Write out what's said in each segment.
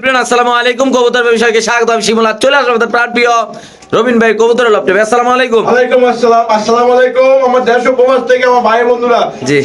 আসসালামু আলাইকুম। কবুতর ব্যবসায়ীকে স্বাগত। আমি শিমুল চলে আসলাম আমাদের প্রাণ প্রিয় রবিন ভাই কবুতর লপটে আসসালামু আলাইকুম। ওয়ালাইকুম আসসালাম। আসসালামু আলাইকুম। আমার দেশ ও থেকে আমার ভাই বন্ধুরা। যে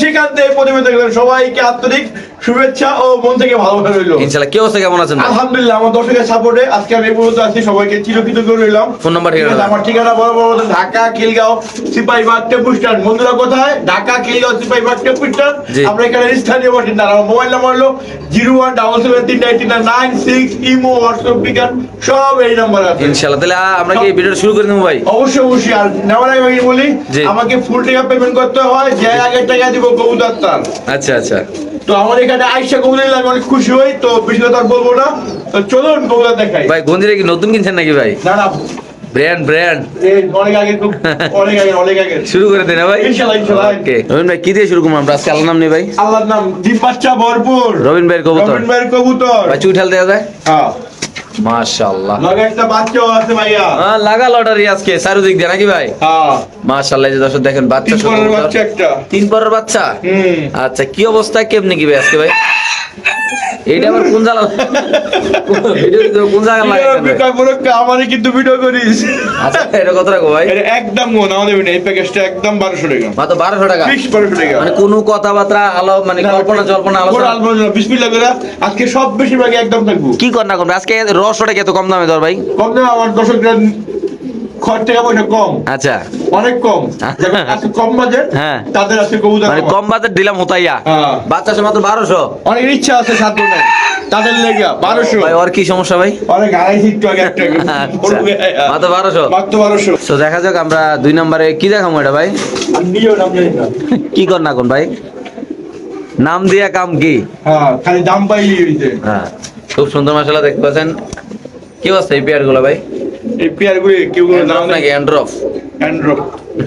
যেখান থেকে প্রতিবেদন দেখলেন সবাইকে আন্তরিক শুভেচ্ছা ও মন থেকে ভালোবাসা রইল। ইনশাআল্লাহ কি অবস্থা? কেমন আছেন আলহামদুলিল্লাহ আমার দর্শকের সাপোর্টে আজকে আমি এই পর্যন্ত আছি। সবাইকে চিরকৃতজ্ঞ রইলাম। ফোন নাম্বার ঠিকানা আমার ঠিকানা বড় বড় ঢাকা খিলগাঁও সিপাহীবাগ টেম্পু স্ট্যান্ড। বন্ধুরা কোথায়? Dhaka Khilgaon Sipahibag tempo stand. আমরা এখানে স্থানীয় বাসিন্দা আমার মোবাইল নাম্বার হলো জিরো ওয়ান ডাবল সেভেন তিন নাইন তিন নাইন সিক্স ইমো হোয়াটসঅ্যাপ বিকান সব এই নাম্বার আছে। ইনশাআল্লাহ তাহলে আমরা কি ভিডিওটা শুরু করে দেবো ভাই? অবশ্যই অবশ্যই। আর নেওয়ার আগে আমি বলি আমাকে ফুল টাকা পেমেন্ট করতে হয় যে টাকা দিব কবুতর তার। আচ্ছা আচ্ছা। তো আমার এখানে আইসা কবুতর আমি অনেক খুশি হই তো বেশি কথা বলব না। তো চলুন কবুতর দেখাই। ভাই গঞ্জিরে কি নতুন কিনছেন নাকি ভাই? না না ব্র্যান্ড ব্র্যান্ড অনেক আগে অনেক আগে অনেক আগে শুরু করে দেন ভাই। ওকে রবিন ভাই কি দিয়ে শুরু করব আমরা? আজকে আল্লাহ নাম নেই ভাই। আল্লাহর নাম ডিম বাচ্চা ভরপুর। রবিন ভাইয়ের কবুতর। রবিন ভাইয়ের কবুতর। ভাই চুইঠাল যায়। হ্যাঁ। মাশাআল্লাহ। লগে একটা আছে ভাইয়া। হ্যাঁ লাগা লটারি আজকে চারুদিক দিয়ে নাকি ভাই? হ্যাঁ। মাশাআল্লাহ এই যে দর্শক দেখেন বাচ্চা তিন পরের বাচ্চা একটা। তিন পরের বাচ্চা? হুম। আচ্ছা কি অবস্থা কেমনি কি ভাই আজকে ভাই? এইটা আবার কোন ভিডিও জায়গা লাগে কিন্তু ভিডিও করিস। আচ্ছা এটা কত রাখব ভাই? এটা একদম মন আমাদের এই প্যাকেজটা একদম বারোশো টাকা। মাত্র টাকা? মানে কোনো কথাবার্তা আলো মানে কল্পনা জল্পনা আলোচনা? আজকে সব বেশিরভাগই একদম থাকব। কি কর না করবে আজকে রসটা এত কম দামে ধর ভাই? কম দামে আমার দর্শকরা খরচ পয়সা কম। আচ্ছা। অনেক কম। কম বাজেট হ্যাঁ। তাদের আজকে কবুতর মানে কম। বাজার দিলাম হোতাইয়া হ্যাঁ। বাচ্চা সে মাত্র বারোশো। অনেক ইচ্ছা আছে সাত নেই তাদের লেগে বারোশো। ভাই ওর কি সমস্যা ভাই? অনেক আড়াইশো একটু আগে একটা আচ্ছা। মাত্র বারোশো? মাত্র বারোশো। তো দেখা যাক আমরা দুই নম্বরে কি দেখাবো এটা ভাই? কি কর না কোন ভাই? নাম দিয়া কাম কি? হ্যাঁ খালি দাম পাইলি হ্যাঁ। খুব সুন্দর মশলা দেখতে পাচ্ছেন। কি অবস্থা এই পেয়ারগুলো ভাই? এই পেয়ার গুলি কেউ কোনো নাম নাকি? অ্যান্ড্রফ অ্যান্ড্রপ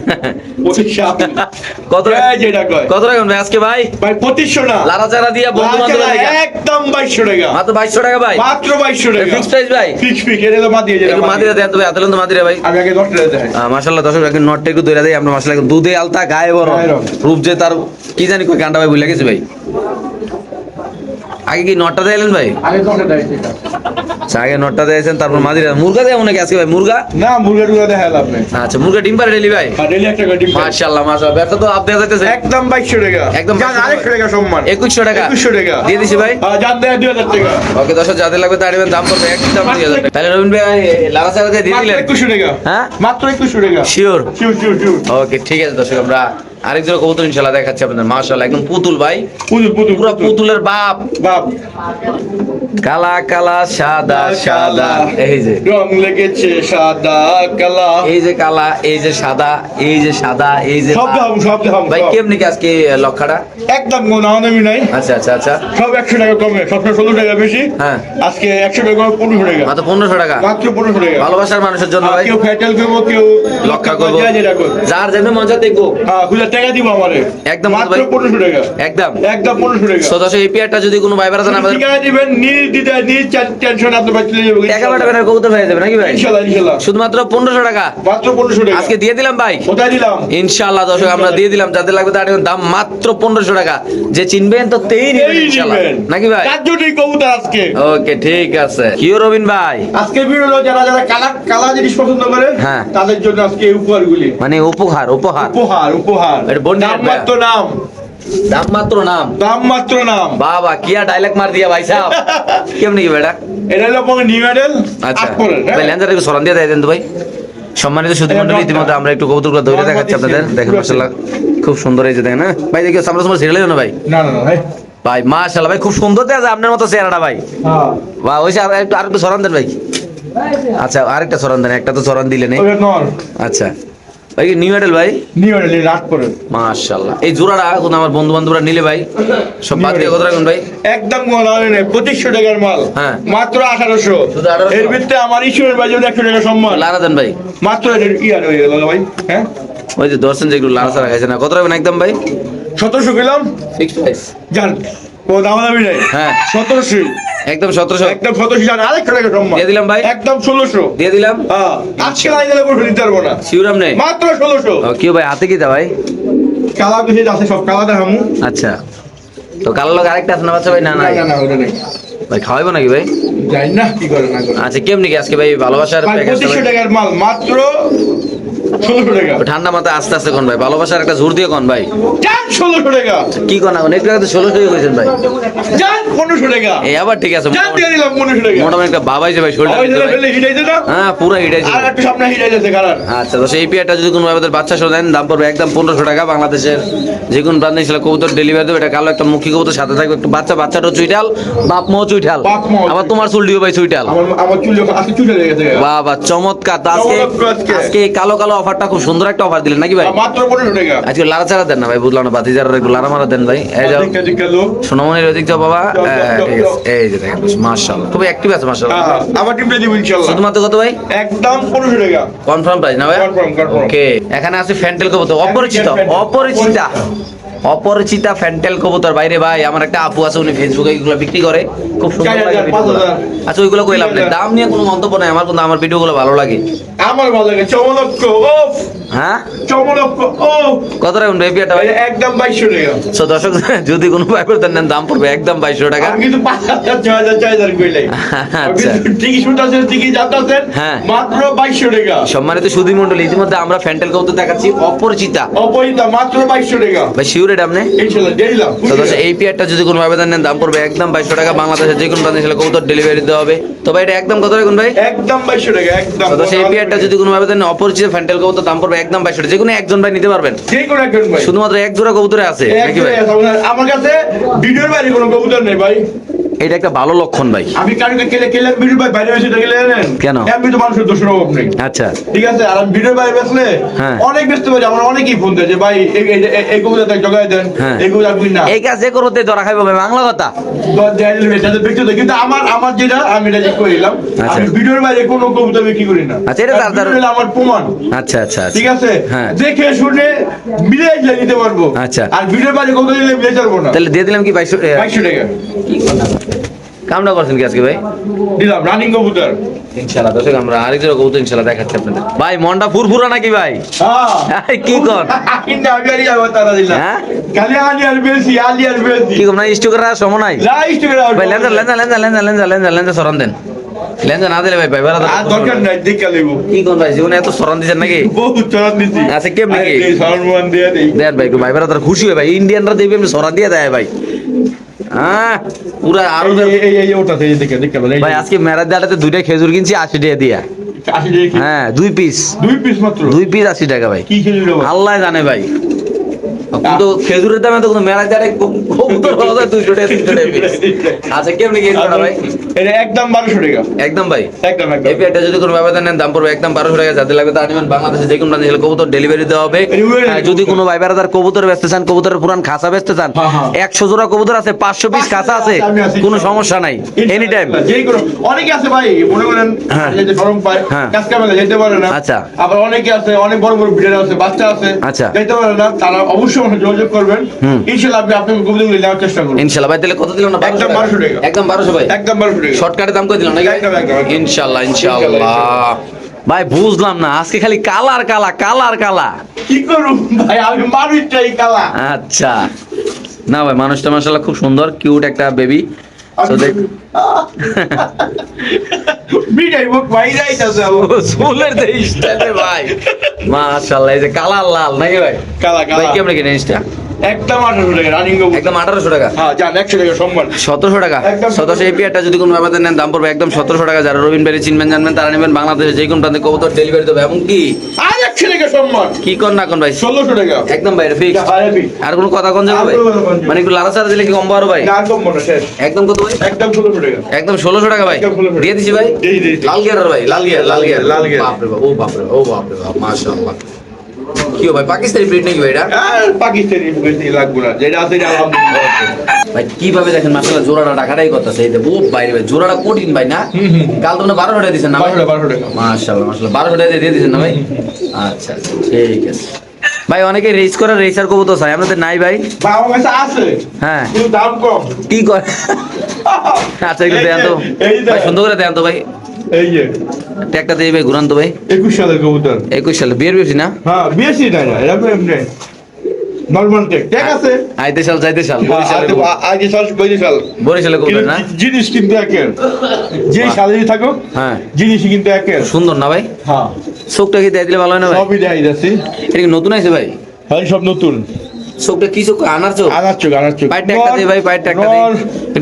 কত টাকা? কত ভাই আজকে ভাই? ভাই পঁচিশশো না। লারা চারা দিয়া বন্ধু বান্ধব একদম বাইশশো টাকা। মাত্র বাইশশো টাকা ভাই? মাত্র বাইশশো টাকা। ফিক্স প্রাইস ভাই? ফিক্স ফিক্স এটা তো মা যেটা একটু দেন তো ভাই আতলেন তো মাদিরা ভাই। আমি আগে দশ টাকা দেখাই। মাসাল্লাহ দর্শক এখন নটটা একটু দৈরা দেয় আমরা মাসাল্লাহ দুধে আলতা গায়ে বড় রূপ যে তার কি জানি কই কান্ডা ভাই ভুলে গেছে ভাই। আগে কি নটটা দিলেন ভাই? আগে দশ টাকা দেখাই আচ্ছা, তারপর মাদিরা মুরগা দেয় মনে আজকে ভাই মুরগা? না মুরগা টুরগা দেখা লাভ নেই। আচ্ছা মুরগা ডিম পারে ডেলি ভাই? আর ডেলি একটা ডিম মাশাআল্লাহ মাশাআল্লাহ ব্যবসা তো আপ দেওয়া যাইতেছে একদম টাকা। একদম আরেকশো টাকা সম্মান। টাকা। টাকা। দিয়ে দিছি ভাই। হ্যাঁ, দেয় দুই হাজার টাকা। ওকে দর্শক যাদের লাগবে তার দাম একদম দুই হাজার টাকা। তাহলে রবীন্দ্র ভাই দিয়ে দিলেন। টাকা। হ্যাঁ? মাত্র টাকা। শিওর শিউ শিউ ওকে ঠিক আছে দর্শক আমরা আরেকজন কবুতর ইনশাআল্লাহ দেখাচ্ছি আপনাদের মাশাআল্লাহ একদম পুতুল ভাই। পুতুল পুতুল পুরো পুতুলের বাপ। বাপ। কালা কালা সাদা সাদা। এই যে। রং লেগেছে সাদা কালা। এই যে কালা এই যে সাদা এই যে সাদা এই যে সব দাম সব দাম ভাই সব। কেমনি কি আজকে লক্ষাটা? একদম কোনো নামি নাই। আচ্ছা আচ্ছা আচ্ছা। সব একশো টাকা কমে সবসময় ষোলো টাকা বেশি। হ্যাঁ। আজকে একশো টাকা কমে পনেরোশো টাকা। মাত্র পনেরোশো টাকা? মাত্র পনেরোশো টাকা। ভালোবাসার মানুষের জন্য ভাই। কেউ ফ্যাটেল করব কেউ লক্ষা করব। যার যেমন মজা দেখো হ্যাঁ টাকা দিব আমারে। একদম মাত্র ভাই। পনেরোশো টাকা। একদম। একদম পনেরোশো টাকা। তো দর্শক এই পেয়ারটা যদি কোনো ভাই বেড়াতেন আমাদের ঠিকানা দিবেন নিজ দিতে টেনশন আপনার বাড়ি চলে টাকা পাঠাবেন আর কবুতর হয়ে যাবে নাকি ভাই? ইনশাল্লাহ ইনশাল্লাহ। শুধুমাত্র টাকা? মাত্র পনেরোশো টাকা। আজকে দিয়ে দিলাম ভাই? কোথায় দিলাম? ইনশাআল্লাহ দর্শক আমরা দিয়ে দিলাম। যাদের লাগবে তার দাম মাত্র টাকা। যে চিনবেন তো তেই নেবেন ইনশাআল্লাহ নাকি ভাই? তার কবুতর আজকে। ওকে ঠিক আছে। কিও রবিন ভাই? আজকে ভিডিও যারা যারা কালা কালা জিনিস পছন্দ করে হ্যাঁ। তাদের জন্য আজকে এই উপহারগুলি। মানে উপহার উপহার। উপহার উপহার। এটা বন্ডি নাম মাত্র নাম। দাম মাত্র নাম। দাম মাত্র নাম। বাবা কিয়া ডায়লগ মার দিয়া ভাই সাহেব কেমনি কি বেটা? এটা হলো আপনার নিউ মডেল আচ্ছা হ্যাঁ? ভাই ল্যান্সার একটু সরান দিয়ে দেন তো ভাই। সম্মানিত সুধী মন্ডলী ইতিমধ্যে আমরা একটু কবুতরগুলো ধরে দেখাচ্ছি আপনাদের। দেখেন মাশাআল্লাহ খুব সুন্দর এই যে দেখেন হ্যাঁ? ভাই দেখি সামনে সামনে সিরিয়াল না ভাই? না না না ভাই। ভাই মাশাআল্লাহ ভাই খুব সুন্দর দেখা আপনার মতো চেহারাটা ভাই। হ্যাঁ। বা ওই আর একটু আর একটু সরান দেন ভাই। আচ্ছা আরেকটা সরান দেন একটা তো সরান দিলেন আচ্ছা। ভাই নিউ মডেল ভাই? নিউ মডেল রাত পরে মাশাআল্লাহ। এই জোড়াটা কোন আমার বন্ধু বান্ধবরা নিলে ভাই সব বাদ দিয়ে কত রাখুন ভাই? একদম কোনো নেই পঁচিশশো টাকার মাল। হ্যাঁ। মাত্র আঠারোশো। শুধু 1800? এর ভিতরে আমার ঈশ্বরের বাজে একশো টাকা সম্মান। লারা দেন ভাই। মাত্র আর হয়ে গেল ভাই হ্যাঁ? ওই যে দর্শন যেগুলো লারা সারা খাইছে না কত রাখবেন একদম ভাই? সতেরোশো গেলাম ফিক্সড প্রাইস জান ও দাম দামি নেই। হ্যাঁ। সতেরোশো একদম সতেরোশো। একদম সতেরোশো আরেকশো টাকা সম্মান দিয়ে দিলাম ভাই। একদম ষোলোশো। দিয়ে দিলাম। হ্যাঁ আজকে নাই গেলে কোনো দিতে পারব না। শিউরাম নেই। মাত্র ষোলোশো। কেউ ভাই হাতে কি দা ভাই? কালা বেশি আছে সব কালা দেখামু। আচ্ছা। তো কালো লোক আরেকটা আছে না বাচ্চা ভাই? না না। না না ওটা নেই। ভাই খাওয়াইবো নাকি ভাই? জানি না কি করে না আচ্ছা কেমনি কি আজকে ভাই ভালোবাসার ভাই প্যাকেজটা পঁচিশশো ভাই? টাকার মাল মাত্র ষোলোশো টাকা। ঠান্ডা মাথায় আস্তে আস্তে কোন ভাই ভালোবাসার একটা জোর দিয়ে কোন ভাই। ষোলোশো টাকা। কি কোন এখন? একটু আগে ষোলোশো টাকা কইছেন ভাই। পনেরোশো টাকা। এই আবার ঠিক আছে মোটামুটি একটা ভাই ফেলে হিটাইছে না হ্যাঁ পুরো হিটাইছে আচ্ছা তো সেই পিয়াটা যদি কোনো বাচ্চা সহ দেন দাম পড়বে একদম পনেরোশো টাকা বাংলাদেশের। যে কোনো প্রান্তে ছিল কবুতর ডেলিভারি দেবে এটা কালো একটা মুখী কবুতর সাথে থাকবে একটু বাচ্চা বাচ্চাটাও চুইটাল বাপ মাও আবার তোমার ভাই চুইটাল আমার আমার চুল চুলে লেগে গেছে। বাবা চমৎকার। আজকে কালো কালো অফারটা খুব সুন্দর একটা অফার দিলেন নাকি ভাই? মাত্র পনেরোশো টাকা। আজকে লারা চারা দেন না ভাই বুঝলাম না বাতিজার একটু লারা মারা দেন ভাই। এই যাও। সোনামণির ওদিক যাও বাবা। হ্যাঁ, ঠিক আছে। এই যে দেখেন মাশাআল্লাহ। খুবই অ্যাক্টিভ আছে মার্শাল্লাহ হ্যাঁ, আবার টিপে দিব ইনশাআল্লাহ। শুধুমাত্র কত ভাই? একদম পনেরোশো টাকা। কনফার্ম প্রাইস না ভাই? কনফার্ম কনফার্ম ওকে এখানে আছে ফ্যান্টেল কত অপরিচিত অপরিচিতা। অপরিচিতা ফ্যান্টেল কবুতর। বাইরে ভাই আমার একটা আপু আছে উনি ফেসবুকে এগুলো বিক্রি করে। খুব সুন্দর লাগে। আচ্ছা ওইগুলো কইলাম না দাম নিয়ে কোনো মন্তব্য নাই আমার কিন্তু আমার ভিডিওগুলো ভালো লাগে। আমার ভালো লাগে চমলক্ষ ও হ্যাঁ? চমলক্ষ ও কত রাখুন বেবিয়াটা ভাই? একদম বাইশশো টাকা। সো দর্শক যদি কোনো ভাই করতেন নেন দাম পড়বে একদম বাইশশো টাকা। আমি কিন্তু পাঁচ হাজার ছয় হাজার ছয় হাজার কইলাই আচ্ছা। টিকি শুনতেছেন টিকি জানতেছেন। হ্যাঁ। মাত্র বাইশশো টাকা। সম্মানিত সুধী মন্ডলী ইতিমধ্যে আমরা ফ্যান্টেল কবুতর দেখাচ্ছি অপরিচিতা। অপরিতা মাত্র বাইশশো টাকা। ভাই শিওর এটা আপনি? এই পেয়ারটা যদি কোনো নেন দাম পড়বে একদম বাইশশো টাকা। বাংলাদেশের যে কোনো প্রান্তে ছেলে কবুতর ডেলিভারি দেওয়া হবে। তো ভাই এটা একদম কত রাখুন ভাই? একদম বাইশশো টাকা একদম। এই পেয়ারটা যদি কোনো আবেদন নেন, অপরিচিত ফ্যান্টেল কবুতর দাম পড়বে একদম বাইশশো টাকা। যে কোনো একজন ভাই নিতে পারবেন। যে কোনো একজন ভাই। শুধুমাত্র এক জোড়া কবুতরে আছে নাকি ভাই? আমার- আমার কাছে ভিডিওর বাইরে কোনো কবুতর নেই ভাই। এটা একটা ভালো লক্ষণ ভাই। আমি কারণকে কেলে কেলে ভিডিও ভাই বাইরে কেন? আমি তো মানুষের দোষের অভাব নেই। আচ্ছা। ঠিক আছে আর আমি ভিডিওর বাইরে বেসলে হ্যাঁ। অনেক ব্যস্ত আমার অনেকেই ফোন দেয় যে ভাই এই- কবুতর তাই জগাই দেন হ্যাঁ। এই কবুতর আপনি না। এই কাজ যে করতে ধরা খাইবো ভাই বাংলা কথা। ব্যক্তিগত। কিন্তু আমার আমার যেটা আমি এটা যে করিলাম আচ্ছা। আমি ভিডিওর বাইরে কোনো কবুতর বিক্রি করি না। আচ্ছা, এটা তার- ভিডিও আমার প্রমাণ। আচ্ছা আচ্ছা আচ্ছা। ঠিক আছে? হ্যাঁ। দেখে শুনে মিলে নিতে পারব। আচ্ছা। আর ভিডিওর বাইরে কবুতর দিলে মিলে পারব না? তাহলে দিয়ে দিলাম কি বাইশশো এ, বাইশশো টাকা। কি কথা? কামটা করছেন কি আজকে ভাই? দিলাম রানিং কবুতর। ইনশাল্লাহ দর্শক আমরা আরেক জোড়া কবুতর ইনশাল্লাহ দেখাচ্ছি আপনাদের। ভাই মনটা ফুরফুরা নাকি ভাই? হ্যাঁ। কি কর? কিন্তু আমি আর তারা দিলাম। হ্যাঁ? খালি আলি আর বেশি আলি আর বেশি। কি কম না স্টোকের সম নাই? করে ভাই সরান দেন। লেনজা না দিলে ভাই ভাই আর দরকার নাই দেখা লইব। কি কোন ভাই জীবনে এত সরান দিচ্ছেন নাকি? বহুত দিছি। আচ্ছা, কেমনে কি? এই সরমান দিয়ে দেন ভাই ভাই তার খুশি হয় ভাই ইন্ডিয়ানরা এমনি সরান দিয়ে দেয় ভাই। হ্যাঁ পুরা আরও এই এই এই দেখে দেখে ভাই আজকে মেরাজ দাঁড়াতে দুইটা খেজুর কিনছি আশি টাকা দিয়া। হ্যাঁ দুই পিস দুই পিস মাত্র? দুই পিস আশি টাকা ভাই। কি আল্লাহ জানে ভাই। কিন্তু খেজুরের দামে তো কোনো মেরাজ দাঁড়ে কবুতর পাওয়া যায় দুইশো টাকা তিনশো টাকা পিস আচ্ছা কেমনি ভাই? এটা একদম বারোশো টাকা। একদম ভাই। একদম একদম। এই পেয়ারটা যদি কোনো ব্যবধান নেন দাম পড়বে একদম বারোশো টাকা। যাতে লাগবে তার নেবেন। বাংলাদেশে যে কোনো প্রান্তে গেলে কবুতর ডেলিভারি দেওয়া হবে। হ্যাঁ, যদি কোনো ভাই বেড়াদার কবুতর বেচতে চান কবুতরের পুরান খাসা বেচতে চান হ্যাঁ। একশো জোড়া কবুতর আছে পাঁচশো পিস খাসা আছে কোনো সমস্যা নাই। এনি টাইম যে কোনো অনেকে আছে ভাই মনে করেন হ্যাঁ। যেতে গরম পায়। কাজ কামে যেতে পারে না। আচ্ছা। আবার অনেকে আছে অনেক বড় বড় ভিডিও আছে বাচ্চা আছে আচ্ছা। যেতে পারে না তারা অবশ্যই আমাকে যোগাযোগ করবেন। ইনশাআল্লাহ আপনি নেওয়ার চেষ্টা করুন। ইনশাল্লাহ। ভাই তাহলে কত দিলাম না? একদম 1200 টাকা। একদম ভাই। একদম শর্টকাটে দাম করে দিলাম নাকি। ইনশাল্লাহ ইনশাল্লাহ। ভাই বুঝলাম না আজকে খালি কালার কালা কালার কালা কি করুন ভাই আমি মানুষটাই কালা আচ্ছা। না ভাই মানুষটা মাসাল্লাহ খুব সুন্দর কিউট একটা বেবি মাশাআল্লাহ এই যে কালার লাল নাকি ভাই? কালা ভাই কালা কেমন কিনে জিনিসটা একদম আঠারোশো টাকা রানিং একদম আঠারোশো টাকা? হ্যাঁ যান একশো টাকা সম্মান। সতেরোশো টাকা? সতেরোশো এই পেয়ারটা যদি কোনো ব্যাপারে নেন দাম পড়বে একদম সতেরোশো টাকা। যারা রবিন বাড়ি চিনবেন জানবেন তারা নেবেন বাংলাদেশে যে কোনো প্রান্তে কবুতর ডেলিভারি দেবে। এবং কি? আর একশো টাকা সম্মান। কি কর না কোন ভাই? ষোলোশো টাকা। একদম ভাই ফিক্স আর কোনো কথা কোন যাবে? মানে একটু লাড়া সারা দিলে কি কম ভাই? একদম কত ভাই? একদম ষোলোশো টাকা। একদম ষোলোশো টাকা ভাই। দিয়ে ভাই। লাল গিয়ার ভাই লাল গিয়ার লাল গিয়ার লাল গিয়ার। বাপরে বাপ ও বাপরে ও বাপরে বাপ মাশাআল্লাহ। কি ভাই পাকিস্তানি ব্রিড নাকি ভাই এটা? পাকিস্তানি বেশি লাগবে না যেটা আছে এটা আলহামদুলিল্লাহ ভাই কীভাবে দেখেন মাশাআল্লাহ জোড়াটা টাকাটাই করতেছে এই দেখো ও বাইরে ভাই জোড়াটা কঠিন ভাই না। কাল তোমরা বারোশো টাকা দিচ্ছেন না ভাই? বারোশো বারোশো টাকা। দিয়ে দিয়েছেন না ভাই? আচ্ছা আচ্ছা ঠিক আছে। ভাই অনেকে রেস করে রেসার কবুতর চাই আপনাদের নাই ভাই। আছে। হ্যাঁ। কিন্তু দাম কম। কি করে আচ্ছা একটু দেন তো। ভাই সুন্দর করে দেন তো ভাই। এই যে। ট্যাগটা দিয়ে ভাই ঘুরান তো ভাই। একুশ সালের কবুতর। একুশ সালে বিয়ের বেশি না? হ্যাঁ নাই না এরকম এমনি। নর্মাল টেক ঠিক আছে? আইতে সাল যাইতে সাল হ্যাঁ, বরিশালে আজ- কবুতর। আজ সাল বৈরি সাল। বরিশালে কবুতর না? জিনিস কিন্তু একের। যে বাহ। থাকো হ্যাঁ। জিনিসই কিন্তু একের। সুন্দর না ভাই? হ্যাঁ। চোখটা কি দিয়ে দিলে ভালো হয় না ভাই? সবই দেখাই যাচ্ছি এটা কি নতুন আছে ভাই? হ্যাঁ সব নতুন। চোখটা কি চোখ? আনার চোখ? আনার চোখ আনার চোখ। একটা দিই ভাই, একটা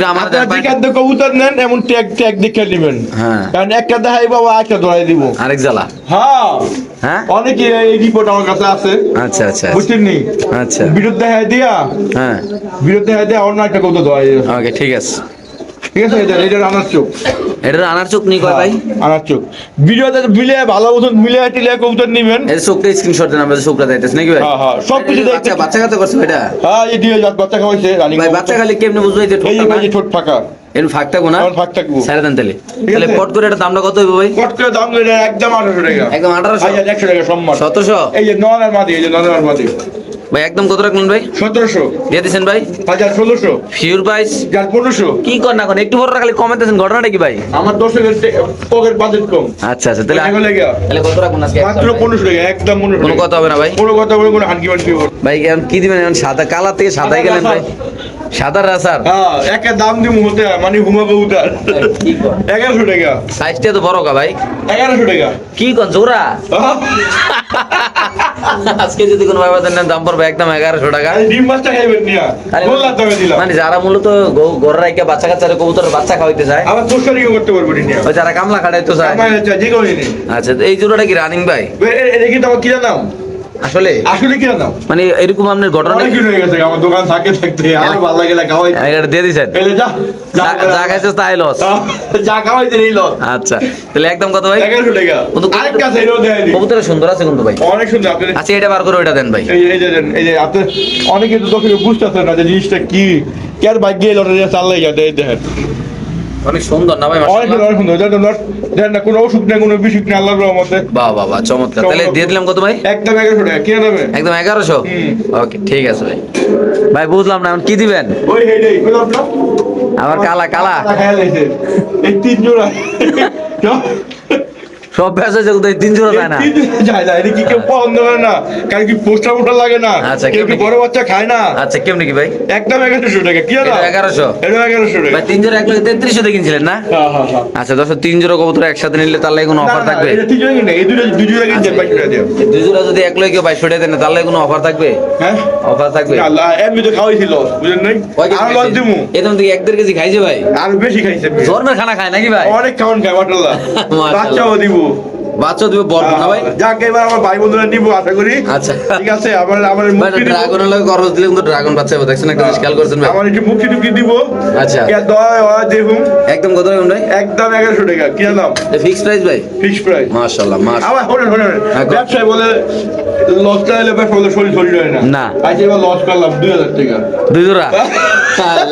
আপনার পাইট- কবুতর নেন এমন ট্যাগ ট্যাগ দেখে নেবেন। হ্যাঁ। কারণ একটা দেখাই বাবা একটা ধরাই দিব। আরেক জ্বালা। হ্যাঁ। হ্যাঁ? অনেকে এই রিপোর্ট আমার কাছে আছে। আচ্ছা আচ্ছা। বুঝছেন নি আচ্ছা। বিরুদ্ধ দেখাই দিয়া হ্যাঁ। বিরুদ্ধ দেখাই দিয়া অন্য একটা কবুতর ধরাই। ওকে ঠিক আছে। ঠিক আছে এটা এটা আনার চোখ। এটার আনার চোখ নি কয় ভাই? আনার চোখ। ভিডিওতে মিলে ভালো মতন মিলে টিলে কবুতর নিবেন। এর চোখটা স্ক্রিনশট দেন আমরা চোখটা দিতেছ নাকি ভাই? হ্যাঁ হ্যাঁ সব কিছু দেখতে বাচ্চা কাতে করছে এটা? হ্যাঁ এই দিয়ে বাচ্চা খাওয়াইছে রানিং ভাই বাচ্চা খালি কেমনে বুঝবে যে? ভাই যে ঠোঁট ফাঁকা। এর ফাঁক থাকব না? ফাঁক থাকব। ছেড়ে দেন তাহলে। তাহলে পট করে এটা দামটা কত হইব ভাই? কট করে দাম একদম আঠারোশো টাকা। একদম আঠারোশো? একশো টাকা সম্মান। সতেরোশো? এই যে আর মাদি এই যে নন আর মাদি। ভাই একদম কত রাখলেন ভাই? সতেরোশো। দিয়ে দিচ্ছেন ভাই? হাজার ষোলোশো। ফিউর প্রাইস হাজার পনেরোশো। কি কর না কোন একটু বড় রাখলে কমাইতেছেন ঘটনাটা কি ভাই? আমার দর্শকের পকেট বাজেট কম। আচ্ছা আচ্ছা তাহলে তাহলে কত রাখুন আজকে? মাত্র পনেরোশো টাকা একদম পনেরোশো কোনো কথা হবে না ভাই। কোনো কথা কোনো হানকি মানকি ভাই এখন কি দিবেন? এখন সাদা কালার থেকে সাদাই সাদা গেলেন ভাই। সাদা রাসার হ্যাঁ একে দাম দিব হতে হয়, মানে কি এগারোশো টাকা। সাইজটা তো বড় কা ভাই। এগারোশো টাকা। কি কন জোড়া? আজকে যদি কোনো দেন দাম পড়বে একদম এগারোশো টাকা। মানে যারা মূলত গরু রাইকে বাচ্চা কাচ্চারে কবুতর বাচ্চা খাওয়াইতে চায় আবার তোষারিও করতে পারব যারা কামলা খাটাইতে চায়। আচ্ছা এই জোড়াটা কি রানিং ভাই? এটা কি তোমার কি নাম আসলে আসলে কিনা নাম মানে এরকম আপনার ঘটনা অনেক হয়ে গেছে আমার দোকান থাকে থাকতে আর ভালো লাগে না খাওয়াই। এটা দিয়ে দিছেন। এলে যা যা খাইছে তাই লস। যা খাওয়াইতে নিল আচ্ছা তাহলে একদম কত ভাই? এগারোশো টাকা। কিন্তু আরেক কাছে এটাও দেয় কবুতরের সুন্দর আছে কিন্তু ভাই। অনেক সুন্দর আপনি আচ্ছা এটা বার করে ওইটা দেন ভাই। এই যে- এই যে এই যে আপনি অনেকে তো দর্শকে বুঝতেছেন না যে জিনিসটা কি। কে আর বাইক গিয়ে লটারি যাতে এই দেখেন। অনেক সুন্দর না ভাই অনেক মাশাআল্লাহ। সুন্দর অনেক সুন্দর দেখেন না না কোনো ওষুধ নেই কোনো বিষুধ নেই আল্লাহর রহমতে। বাহ বাহ বাহ চমৎকার। তাহলে দিয়ে দিলাম কত ভাই? একদম এগারোশো টাকা। কিনে নেবে? একদম এগারোশো? ওকে ঠিক আছে ভাই। ভাই বুঝলাম না এখন কি দিবেন? ওই আবার কালা কালা। এই তিন জোড়া সব ব্যবসা তিন জোড়া যায় না। তিন জোড়া যায় না এটা কি কেউ পছন্দ করে না। কারণ কি পোস্টার মোটা লাগে না। আচ্ছা, কেউ কি বড় বাচ্চা খায় না? আচ্ছা কেমনি কি ভাই? একদম এগারোশো টাকা কি জানো এটা 1100 এটা এগারোশো টাকা। ভাই তিন জোড়া এক লাখ তেত্রিশশো দিয়ে কিনছিলেন না? হ্যাঁ হ্যাঁ হ্যাঁ। আচ্ছা দশ তিন জোড়া কবুতর একসাথে নিলে তাহলে কোনো অফার থাকবে? তিন জোড়া কিনে এই দুটো দুই জোড়া দুই যদি এক টাকা দেন তাহলে কোনো অফার থাকবে? হ্যাঁ? অফার থাকবে? আল্লাহ এমনি তো খাওয়াইছিল বুঝলেন নাই? আর দিমু। থেকে এক দেড় কেজি খাইছে ভাই? আর বেশি খাইছে জন্মের খানা খায় নাকি ভাই? অনেক খাওয়ান খায় বাচ্চাও দিব। বাচ্চা দিবে বড় না ভাই? যাক এবার আমার ভাই বন্ধুরা নিবো আশা করি। আচ্ছা। ঠিক আছে আমার আমার ভাই ড্রাগনের লগে খরচ দিলে কিন্তু ড্রাগন বাচ্চা হবে দেখছেন একটা খেয়াল করছেন ভাই। আমার একটু মুক্তি টুকি দিব। আচ্ছা। কে দয় হয় দেখুন একদম কত রাখুন ভাই? একদম এগারোশো টাকা। কি দাম ফিক্স প্রাইস ভাই? ফিক্স প্রাইস মাশাআল্লাহ মাশ আবার শোনেন শোনেন হ্যাঁ, ব্যবসায় বলে লসটা এলে ব্যবসা বলে শরীর শরীর হয় না। না। আজ এবার লস করলাম দুই হাজার টাকা। দুই জোড়া? হ্যাঁ,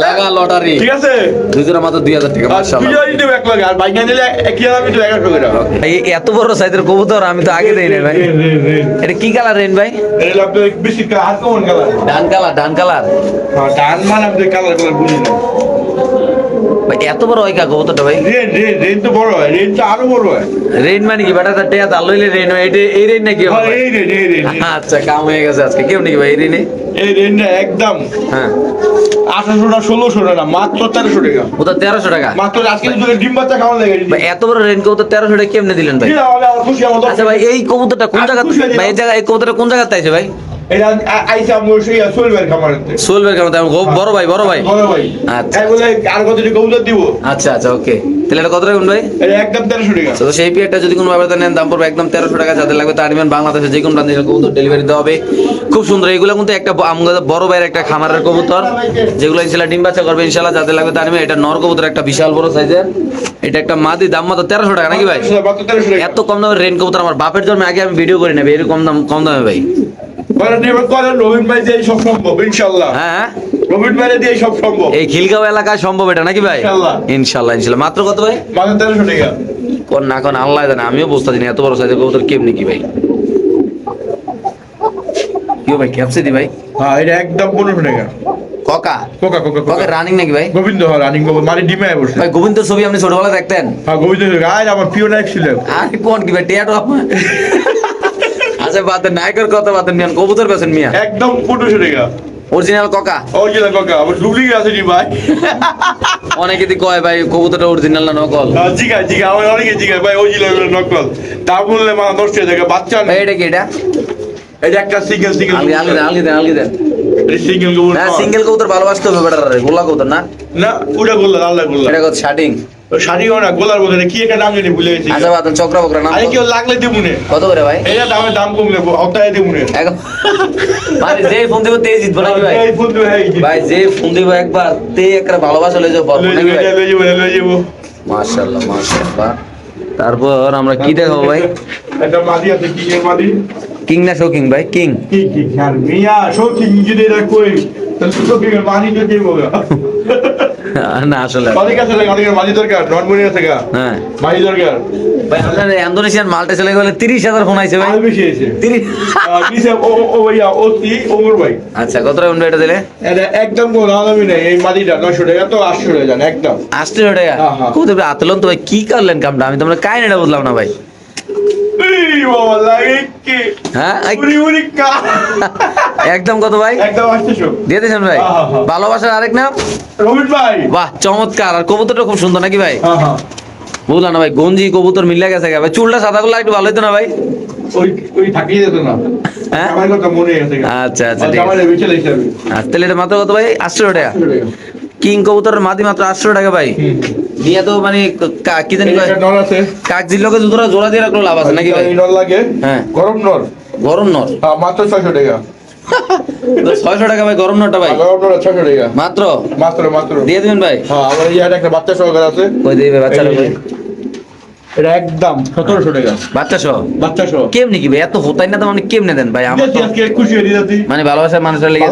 লাগা লটারি। ঠিক আছে? দুই মাত্র দুই হাজার টাকা এক লাগে আর বাইক না নিলে আমি করে এই এত বড় সাইজের কবুতর আমি তো আগে দেই না ভাই। এটা কি কালার রেন ভাই? এটা আপনার বেশি হাত কেমন কালার। ডান কালার ডান কালার। ডান মানে আপনি কালার কালার বুঝি না। ভাই এত বড় হয় কা কবুতরটা ভাই? রেন রেন রেন তো বড় হয় রেন তো আরও বড় হয়। রেন মানে কি বেটা? টেয়া তার লইলে রেন হয় এই রেন নাকি এই রেন এই রেন। আচ্ছা কাম হয়ে গেছে আজকে। কেউ নাকি ভাই এই রেনে? এই রেনটা একদম হ্যাঁ। আঠারোশো না ষোলোশো না মাত্র তেরোশো টাকা। ওটা তেরোশো টাকা? মাত্র আজকে ডিম বাচ্চা খাওয়া লাগে ভাই এত বড় রেন কবুতর তেরোশো টাকা কেমনে দিলেন ভাই? আচ্ছা ভাই এই কবুতরটা কোন জায়গা ভাই এই জায়গা এই কবুতরটা কোন জায়গাতে আছে ভাই? এটা আইসা আমার সেই চলবে সোলবের কেন বড় ভাই বড় ভাই? বড় ভাই। আচ্ছা। এই আর কত কবুতর দিব? আচ্ছা আচ্ছা ওকে। তাহলে এটা কত রাখুন ভাই? এটা একদম তেরোশো টাকা। তো সেই পিয়ারটা যদি কোনো ব্যাপারে নেন দাম পড়বে একদম তেরোশো টাকা। যাদের লাগবে তা নিবেন। বাংলাদেশে যে কোনো প্রান্তে কবুতর ডেলিভারি দেওয়া হবে। খুব সুন্দর এগুলো কিন্তু একটা আমাদের বড় ভাইয়ের একটা খামারের কবুতর। যেগুলো ডিম বাচ্চা করবে যাদের লাগবে তা নিবেন। এটা নর কবুতর একটা বিশাল বড় সাইজের। এটা একটা মাদি দাম মাত্র তেরোশো টাকা নাকি ভাই? এত কম দামের রেন কবুতর আমার বাপের জন্মে আগে আমি ভিডিও করে নেবে এরকম দাম কম দামে ভাই। করেন এবার করেন রবিন ভাই দিয়ে সব সম্ভব ইনশাল্লাহ। হ্যাঁ? ভাই দিয়ে সব সম্ভব। এই খিলগাঁও এলাকায় সম্ভব এটা নাকি ভাই? ইনশাল্লাহ। ইনশাল্লাহ ইনশাল্লাহ। মাত্র কত ভাই? মাত্র তেরোশো টাকা। কোন না কোন আল্লাহ জানে আমিও বুঝতে এত বড় সাইজের কবুতর কেমনি কি ভাই? কি ভাই ক্যাপসি দি ভাই? হ্যাঁ এটা একদম পনেরোশো টাকা। ককা? কোকা কোকা ককা। কোকা রানিং নাকি ভাই? গোবিন্দ হ্যাঁ রানিং গোবিন্দ মানে ডিমে বসে। ভাই গোবিন্দ ছবি আপনি ছোটবেলা দেখতেন? হ্যাঁ গোবিন্দ আমার প্রিয় নায়ক ছিল। আরে কোন কি ভাই টিয়াটো আপনার আচ্ছা বাতেন নায়কের কথা বাতেন মিয়ান কবুতর পেছেন মিয়া। একদম পনেরোশো টাকা। অরিজিনাল ককা? অরিজিনাল কাকা আবার ডুপ্লিকেট আছে নি ভাই। অনেকে দি কয় ভাই কবুতরটা অরিজিনাল না নকল? আহ, জিগা জিগা আমার অনেকে জিগা ভাই অরিজিনাল নকল। তা বললে মা নষ্ট হয়ে যাবে বাচ্চা নেই এটা কি এটা? এটা একটা সিঙ্গেল সিঙ্গেল আলগি আলগি দেন আলগি দেন আলগি দেন। সিঙ্গেল কবুতর হ্যাঁ সিঙ্গেল কবুতর ভালোবাসতে হবে বেটার গোলা কবুতর না? না ওটা গোল্লা আল্লাহ গোল্লা। এটা কত শার্টিং শাড়িও না গোলার মধ্যে কি একটা নাম জানি ভুলে গেছি। আচ্ছা বাতেন চক্রা বকরা না আরে কেউ লাগলে দিব নে। কত করে ভাই? এটা দামের দাম কমলে হপ্তাহে দিব নে। এখন যে ফোন দিব তে জিতবো নাকি ভাই? এই বন্ধু হ্যাঁ ভাই যে ফোন দিব একবার তে একটা ভালোবাসা লয়ে যাব লই নাকি ভাই? যাব লই যাব। মাশাআল্লাহ মাশাআল্লাহ। তারপর আমরা কি দেখাবো ভাই? একটা মাদি আছে কি এর মাদি? কিং না শোকিং ভাই? কিং। কি কি আর মিয়া শোকি যদি এটা কই তাহলে তো কি মানি তো দেব না আসলে অনেক আছে অনেক দরকার নন আছে হ্যাঁ। দরকার। ভাই আপনার ইন্দোনেশিয়ান মাল্টা চলে গেলে তিরিশ হাজার ফোন আইছে ভাই। বেশি ও ও ভাইয়া ও তি ওমর ভাই। আচ্ছা কত এটা দিলে? এটা একদম কোনো আলামি নেই এই মাদিটা নশো টাকা তো আটশো টাকা জান একদম। টাকা? হ্যাঁ, হ্যাঁ। আতলন তো ভাই কি করলেন কামটা? আমি তোমরা কাই নেটা বুঝলাম না ভাই। একদম কত ভাই? দিয়ে দিয়েছেন ভাই? হ্যাঁ, হ্যাঁ। ভালোবাসার আরেক নাম? ভাই। বাহ চমৎকার। আর কবুতরটা খুব সুন্দর নাকি ভাই? হ্যাঁ হ্যাঁ। বুঝলাম না ভাই গঞ্জি কবুতর মিলে গেছে ভাই চুলটা সাদা করলে একটু ভালো হতো না ভাই? হ্যাঁ? আচ্ছা, আচ্ছা, ঠিক আছে। আর তাহলে এটা মাত্র কত ভাই? আটশো টাকা। কিং কবুতরের মাদি মাত্র আটশো টাকা ভাই দিয়া তো মানে কি জানি কাকজির লোকে জোড়া জোড়া দিয়ে রাখল লাভ আছে নাকি ভাই? নর লাগে হ্যাঁ। গরম নর গরম নর হ্যাঁ, মাত্র ছয়শো টাকা। ছয়শো টাকা ভাই গরম নটা ভাই? গরম নর ছয়শো টাকা। মাত্র? মাত্র মাত্র। দিয়ে দিবেন ভাই? হ্যাঁ আমার একটা বাচ্চা সহকার আছে। ওই দিবে বাচ্চা এটা একদম সতেরোশো টাকা। বাচ্চা সহ বাচ্চা সহ কেমনি কি ভাই? এত হতাই না তো মানে কেমনে দেন ভাই? আমার আজকে খুশি হয়ে মানে ভালোবাসার মানুষের লেগে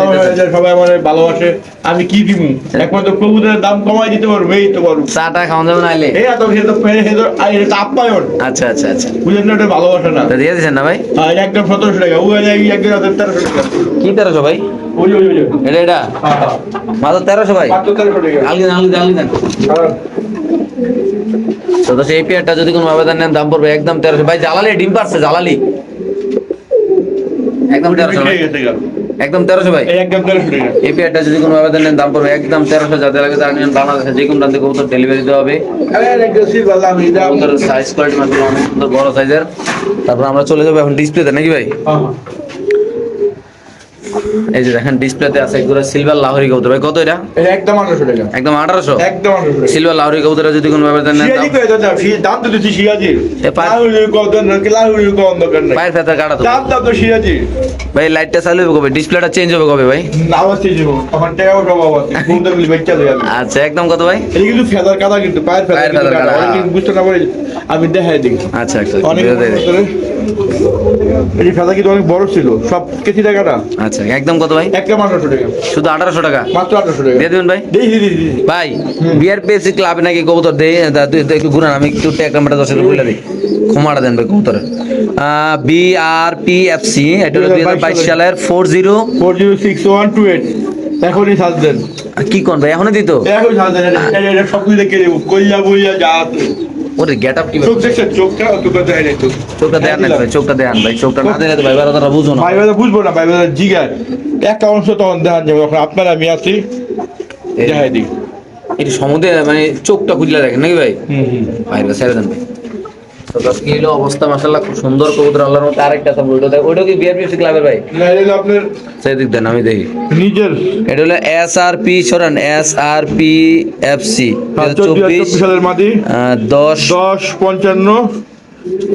সবাই আমার ভালোবাসে। আমি কি দিব একমাত্র কবুতরের দাম কমাই দিতে পারব এই তো পারব। চাটা খাওয়া যাবে না এই এত ফেরে তো এটা আপ্যায়ন। আচ্ছা আচ্ছা আচ্ছা। বুঝলেন না এটা ভালোবাসা না দিয়ে দিয়েছেন না ভাই? এটা একদম সতেরোশো টাকা। ও তেরোশো টাকা। কি তেরোশো ভাই? ওই ওই ওই ওই। এটা এটা? হ্যাঁ, হ্যাঁ। মাত্র তেরোশো ভাই? মাত্র তেরোশো টাকা দেন আলগি দেন হ্যাঁ। তো তো সেই পেয়ারটা যদি কোনো আবেদন নেন দাম পড়বে একদম তেরোশো। ভাই জ্বালালি ডিম পারছে জ্বালালি একদম তেরোশো হয়ে। একদম তেরোশো ভাই। এই পেয়ারটা যদি কোনো আবেদন নেন দাম পড়বে একদম তেরোশো। যাতে লাগে তার নিয়ে বাংলাদেশে যে কোনো কবুতর ডেলিভারি দেওয়া হবে। সাইজ কোয়ালিটি অনেক সুন্দর বড় সাইজের তারপর আমরা চলে যাব এখন ডিসপ্লেতে নাকি ভাই? হ্যাঁ, হ্যাঁ। এই যে দেখেন ডিসপ্লেতে আছে একগুলো সিলভার লাহরি কবুতর। ভাই কত এটা? একদম আঠারোশো টাকা। একদম আঠারোশো? একদম আঠারোশো টাকা। সিলভার লাহরি কবুতরে যদি কোনো আবেদন নেন সিয়াজি দাম- তো দিচ্ছি সিয়াজি এ পা- লাহুরি কত লাহুরি কম দরকার নাই। পায়ের ফেতার কাটা তো। দাম দাম তো সিয়াজি ভাই লাইটটা চালু হবে কবে? ডিসপ্লেটা চেঞ্জ হবে কবে ভাই? আওয়াজ চেয়ে যাব তখন সব আওয়াজ ঘুম থাকলে বাচ্চা দেয় আমি আচ্ছা একদম কত ভাই? এটা কিন্তু ফেদার কাদা কিন্তু পায়ের ফেদার কাদা, অনেক হ্যাঁ। বুঝতে না পারি আমি দেখাই দিই। আচ্ছা আচ্ছা অনেক বড় করে। এই ফেদা কিন্তু অনেক বড় ছিল সব কেজি টাকাটা আচ্ছা একদম কত ভাই? একটা আঠারোশো টাকা। শুধু আঠারোশো টাকা? মাত্র আঠারোশো টাকা। দিয়ে দেবেন ভাই? দিই দিই দিই দিই। ভাই বিআর পিএসসি ক্লাবে নাকি কবুতর? দে দা- তুই তুই একটু ঘুরান আমি একটু ট্যাগ নাম্বারটা দশ বলে দিই। ক্ষমাটা দেন ভাই কবুতরের B R P F C এটা হলো দুই হাজার বাইশ সালের। Four zero four zero six one two eight এখনই সাজ দেন। কি কোন ভাই? এখনই দিত? এখনই সাজ দেন। সব কিছু দেখে দেবো কইয়া বইয়া যা। ওরে গেট আপ কি চোখটা চোখটা দেয় নাই তো। চোখটা দেন না ভাই চোখটা দেন ভাই চোখটা না দেয় ভাই বারো তারা বুঝো না। ভাই ভাই বুঝব না ভাই ভাই জিগার। একটা অংশ তখন দেখান যাবে এখন আপনার আমি আছি। দেখাই দিই এটা সমুদ্রে মানে চোখটা খুঁজলে দেখেন নাকি ভাই? হুম হুম। ভাই ভাই ছেড়ে দেন ভাই। তো কি হলো অবস্থা খুব সুন্দর কবুতর আল্লাহর মতো আরেকটা ওইটা দেখ ওইটা কি বিআরপিএফসি ক্লাবের ভাই? না এটা আপনার সেই দিক দেন আমি দেখি। নিজের। এটা হলো এস আর পি সরান S R P F C চব্বিশ চব্বিশ সালের মাদি। আহ, দশ। দশ পঞ্চান্ন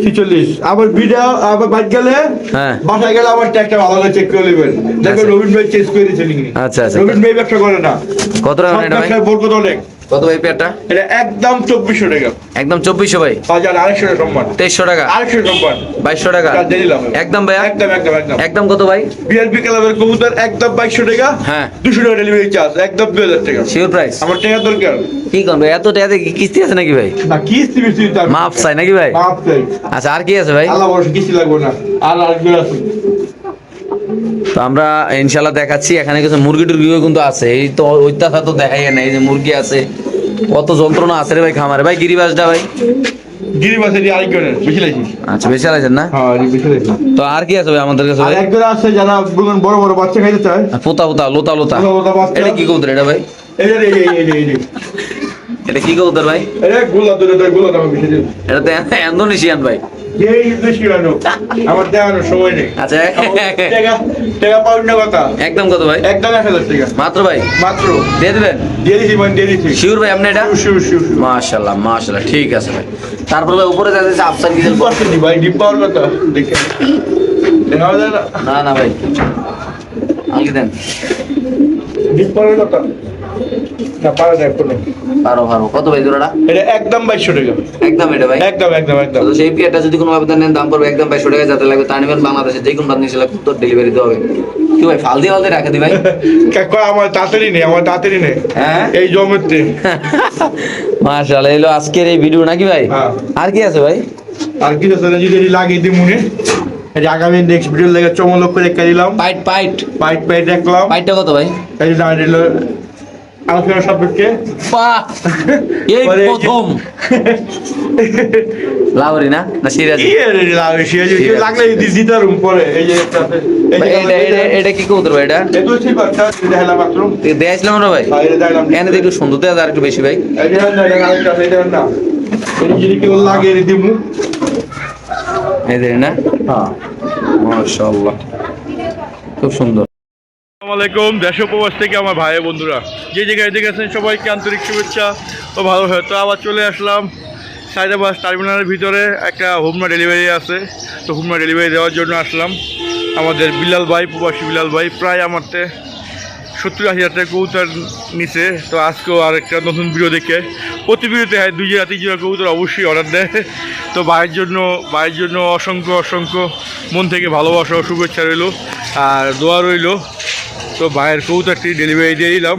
ছিচল্লিশ। আবার ভিডিও আবার বাদ গেলে হ্যাঁ। বাসায় গেলে আবার ট্যাগটা ভালো করে চেক করে নেবেন। দেখবেন আচ্ছা। রবীন্দ্র ভাই চেঞ্জ করে দিয়েছে আচ্ছা, আচ্ছা। রবীন্দ্র ভাই ব্যবসা করে না। কত টাকা বরকত অনেক। কত ভাই পেয়ারটা? এটা একদম চব্বিশশো টাকা। একদম চব্বিশশো ভাই? আড়াইশো টাকা সম্মান। তেইশশো টাকা? আড়াইশো সম্মান। বাইশশো টাকা? একদম ভাই? একদম একদম একদম। একদম কত ভাই? বিআরপি ক্লাবের কবুতর একদম বাইশশো টাকা। হ্যাঁ। দুশো টাকা ডেলিভারি চার্জ একদম দুই হাজার টাকা। শিওর প্রাইস আমার টাকা দরকার। কি ভাই? এত টাকাতে কি কিস্তি আছে নাকি ভাই? না কিস্তি বেশি মাপ চাই নাকি ভাই? মাপ চাই। আচ্ছা আর কি আছে ভাই? আল্লাহ বড় কিস্তি লাগবে না। আর আসবে আছে? তো আমরা ইনশাল্লাহ দেখাচ্ছি এখানে কিছু মুরগি টুরগিও কিন্তু আছে। এই তো অত্যাচার তো দেখাই না এই যে মুরগি আছে। কত যন্ত্রণা আছে রে ভাই খামারে। ভাই গিরিবাসটা ভাই? গিরিবাস আরেকজনের বেশি লাগছি। আচ্ছা বেশি আলাইছেন না? হ্যাঁ বেশি লাগছি। তো আর কি আছে ভাই আমাদের কাছে ভাই? একজন আছে যারা বলবেন বড় বড় বাচ্চা খাইতে চায়। পোতা পোতা লোতা লোতা। এটা কি কবুতর এটা এটা কবুতর এটা গোলা গোলা এটা তো ইন্দোনেশিয়ান ভাই। বেশি আমার দেওয়ানোর সময় নেই। আচ্ছা। টাকা না কথা। একদম কত ভাই? একদম এক হাজার টাকা। মাত্র ভাই? মাত্র। দিয়ে দিবেন? দিয়ে দিছি মানে দিয়ে দিছি। শিওর ভাই আপনি এটা? ঠিক আছে ভাই। তারপর ভাই উপরে যাচ্ছে ভাই কথা। দেখে। না না ভাই। দেন। পাওয়ার কথা। না পারা যায় কোনো। পারো পারো কত ভাই জোড়াটা? এটা একদম বাইশশো টাকা। একদম এটা ভাই? একদম একদম একদম। তো সেই পিয়ারটা যদি কোনো ভাবে নেন দাম পড়বে একদম বাইশশো টাকা। যাতে লাগবে তা নিবেন। বাংলাদেশে যে কোনো বান্ধব সেটা তো ডেলিভারি দিতে হবে। কি ভাই ফাল দিয়ে রাখে দি ভাই? আমার তাড়াতাড়ি নেই আমার তাড়াতাড়ি নেই হ্যাঁ? এই জমেতে মাশাআল্লাহ এলো আজকের এই ভিডিও নাকি ভাই? হ্যাঁ। আর কি আছে ভাই? আর কি আছে যদি লাগিয়ে দিই মনে। আগামী নেক্সট ভিডিও লেগে চমলক করে রেখে দিলাম। Pint pint. পাইট পাইট রাখলাম পাইটটা কত ভাই? এই দাঁড়িয়ে বাহ এই প্রথম লাউরি না না সিরাজি কি এর এই লাউ, সে যে- ঠিক আছে। লাগলে দিতে পারব পরে এই যে এটা এটা- এটা কি ভাই এটা ঠিক হলো মাত্র। দেয়াইছিলাম আমরা ভাই। এখানে একটু সুন্দর দেওয়া আর একটু বেশি ভাই এই যে হলো, এটা এটা না। এই যদি কেউ লাগে দিমু। এই না হ্যাঁ। মাশাআল্লাহ খুব সুন্দর আলাইকুম। দেশ উপবাস থেকে আমার ভাই বন্ধুরা। যে জায়গায় দেখেছেন সবাইকে আন্তরিক শুভেচ্ছা ও ভালো হয়। তো আবার চলে আসলাম সাইদাবাস টার্মিনালের ভিতরে। একটা হোমনা ডেলিভারি আছে। তো হোমনা ডেলিভারি দেওয়ার জন্য আসলাম। আমাদের বিলাল ভাই, প্রবাসী বিলাল ভাই, প্রায় আমারতে সত্তর আশি হাজার টাকা কবুতর নিচে তো আজকেও আর একটা নতুন ভিডিও দেখে। প্রতি ভিডিওতে হয় দুই জোড়া, তিন জোড়া কবুতর অবশ্যই অর্ডার দেয়। তো ভাইয়ের জন্য ভাইয়ের জন্য অসংখ্য অসংখ্য মন থেকে ভালোবাসা শুভেচ্ছা রইল। আর দোয়া রইল। তো ভাইয়ের কবুতরটি ডেলিভারি দিয়ে দিলাম।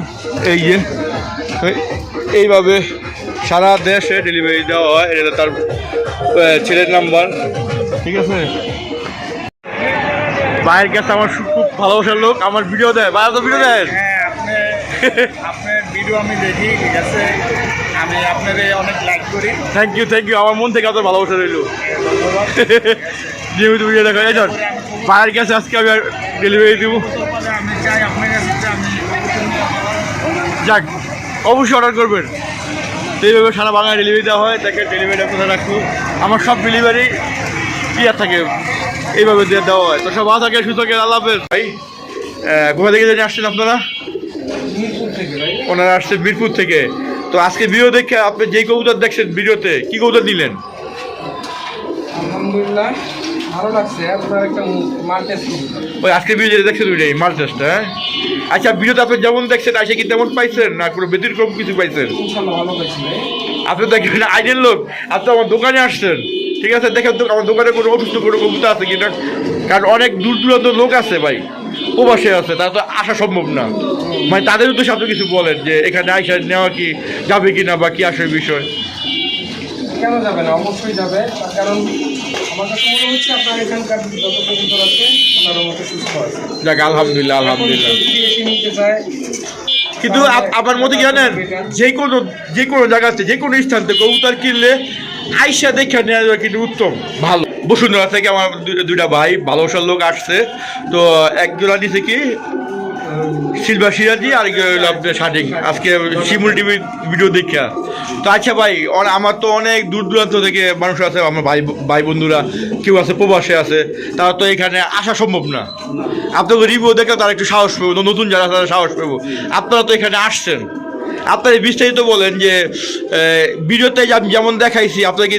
এই যে এইভাবে সারা দেশে ডেলিভারি দেওয়া হয়। এটা তার ছেলের নাম্বার। ঠিক আছে? ভাইয়ের কাছে আমার খুব ভালোবাসার লোক। আমার ভিডিও দেয়। ভাই তো ভিডিও দেয় আপনার ভিডিও আমি দেখি ঠিক আছে? আমি আপনাদের অনেক লাইক করি। থ্যাংক ইউ থ্যাংক ইউ আমার মন থেকে এত ভালোবাসা রইল। নিয়মিত ভিডিও দেখা ভাইয়ের কাছে আজকে আমি ডেলিভারি দিব। চাই আপনার কাছে আমি যাক অবশ্যই অর্ডার করবেন। এইভাবে সারা বাংলায় ডেলিভারি দেওয়া হয় তাকে ডেলিভারিটা কোথায় রাখব। আমার সব ডেলিভারি ক্লিয়ার থাকে এইভাবে দিয়ে দেওয়া হয়। তো সব ভালো থাকে সুস্থ থাকে আল্লাহ হাফেজ। ভাই কোথা থেকে জানি আসছেন আপনারা? ওনারা আসছে মিরপুর থেকে। তো আজকে ভিডিও দেখে আপনি যেই কবুতর দেখছেন ভিডিওতে কি কবুতর নিলেন? আলহামদুলিল্লাহ। ভালো লাগছে আপনার একটা মাল্টেস ওই আজকে ভিডিও যেটা দেখছেন ওইটাই মাল চেষ্টা হ্যাঁ? আচ্ছা ভিডিওতে আপনি যেমন দেখছেন আসে কি তেমন পাইছেন? না কোনো ব্যতিক্রম কিছু পাইছেন? ভালো পাইছি আপনি তো আইডেল লোক আপনি আমার দোকানে আসছেন। ঠিক আছে দেখেন তো আমার দোকানে কোনো অসুস্থ কোনো কবুতর আছে কিনা? কারণ অনেক দূর দূরান্ত লোক আছে ভাই প্রবাসে আছে তারা তো আসা সম্ভব না। মানে তাদের উদ্দেশ্যে আপনি কিছু বলেন যে এখানে আইসা নেওয়া কি যাবে কি না বা কি আসার বিষয়? কেন যাবে না? অবশ্যই যাবে কারণ আমার কাছে মনে হচ্ছে আপনার এখানকার যত কবুতর আছে ওনার মতো সুস্থ আছে যাক আলহামদুলিল্লাহ আলহামদুলিল্লাহ। এসে নিতে চায় কিন্তু আপ- আমার মতে কি জানেন যে কোনো যে কোনো জায়গাতে যে কোনো স্থান থেকে কবুতর কিনলে আইসা দেখে নেওয়া কিন্তু উত্তম। ভালো। বসুন্ধরা থেকে আমার দুইটা ভাই ভালোবাসার লোক আসছে। তো একজোড়া নিচে কি? সিলভার সিরাজি, আর শাটিং আজকে শিমুল টিভি ভিডিও দেখা তো আচ্ছা ভাই আমার তো অনেক দূর দূরান্ত থেকে মানুষ আছে, আমার ভাই ভাই বন্ধুরা, কেউ আছে, প্রবাসে আছে, তারা তো এখানে আসা সম্ভব না। আপনাকে রিভিউ দেখে তারা একটু সাহস পাবো, নতুন যারা তারা সাহস পাবো। আপনারা তো এখানে আসছেন। আপনারা বিস্তারিত বলেন যে ভিডিওতে যেমন দেখাইছি আপনাকে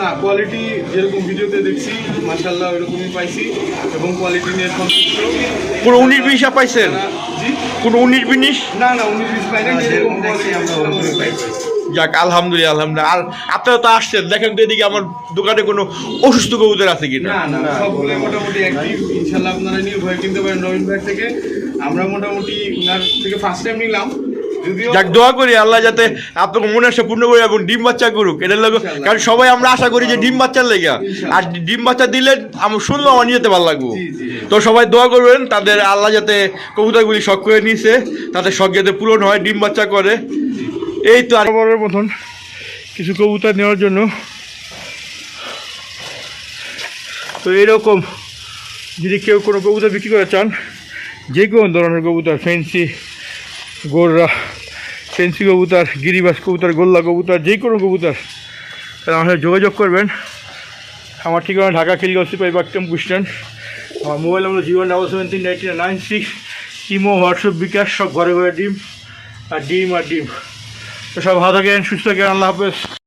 না কোয়ালিটি যেরকম ভিডিওতে দেখছি মাশাল্লাহ ওইরকমই পাইছি এবং কোয়ালিটি নিয়ে সন্তুষ্ট। কোনো উনিশ বিশ পাইছেন? জি। কোনো উনিশ বিনিশ না না উনিশ বিশ পাই না যেরকম দেখছি আমরা ওরকমই পাইছি। যাক আলহামদুলিল্লাহ আলহামদুলিল্লাহ। আর আপনারা তো আসছেন দেখেন তো এদিকে আমার দোকানে কোনো অসুস্থ কবুতর আছে কি না না সবগুলো মোটামুটি অ্যাক্টিভ ইনশাল্লাহ আপনারা নিয়ে ভয় কিনতে পারেন নবীন ভাই থেকে। আমরা মোটামুটি ওনার থেকে ফার্স্ট টাইম নিলাম। যাক দোয়া করি আল্লাহ যাতে আপনাকে মনে আসে পূর্ণ করে এবং ডিম বাচ্চা করুক। এটার লোক কারণ সবাই আমরা আশা করি যে ডিম বাচ্চার লেগে। আর ডিম বাচ্চা দিলে আমি শুনলো আমার নিয়ে যেতে ভালো লাগবো। তো সবাই দোয়া করবেন তাদের আল্লাহ যাতে কবুতরগুলি শখ করে নিয়েছে তাদের শখ যাতে পূরণ হয় ডিম বাচ্চা করে। এই তো আর বড়ের মতন কিছু কবুতর নেওয়ার জন্য। তো এরকম যদি কেউ কোনো কবুতর বিক্রি করে চান যে কোনো ধরনের কবুতর ফেন্সি গোররা ফেন্সি কবুতর, গিরিবাস কবুতর, গোল্লা কবুতর, যে কোনো কবুতর, তাহলে আমার সাথে যোগাযোগ করবেন। আমার ঠিকানা ঢাকা খিলগাঁও পাই বাক্যম কুস্টান আমার মোবাইল নম্বর zero double seven three eight nine six. Imo, WhatsApp, bKash, সব ঘরে ঘরে ডিম, আর ডিম আর ডিম। তো সব ভালো থাকেন, সুস্থ থাকেন, আল্লাহ হাফেজ।